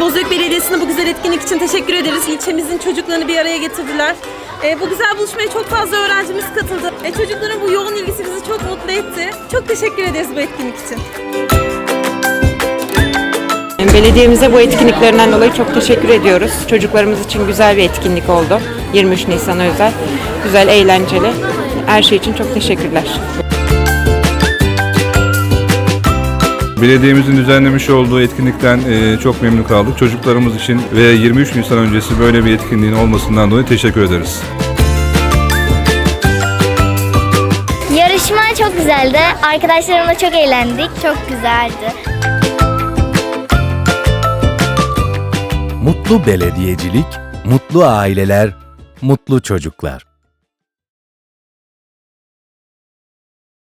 Buzök Belediyesi'ne bu güzel etkinlik için teşekkür ederiz. İlçemizin çocuklarını bir araya getirdiler. E, bu güzel buluşmaya çok fazla öğrencimiz katıldı. E, çocukların bu yoğun ilgisi bizi çok mutlu etti. Çok teşekkür ederiz bu etkinlik için. Belediyemize bu etkinliklerinden dolayı çok teşekkür ediyoruz. Çocuklarımız için güzel bir etkinlik oldu. 23 Nisan'a özel. Güzel, eğlenceli. Her şey için çok teşekkürler. Belediyemizin düzenlemiş olduğu etkinlikten e, çok memnun kaldık. Çocuklarımız için ve 23 Nisan öncesi böyle bir etkinliğin olmasından dolayı teşekkür ederiz. Yarışma çok güzeldi. Arkadaşlarımla çok eğlendik. Çok güzeldi. Mutlu belediyecilik, mutlu aileler, mutlu çocuklar.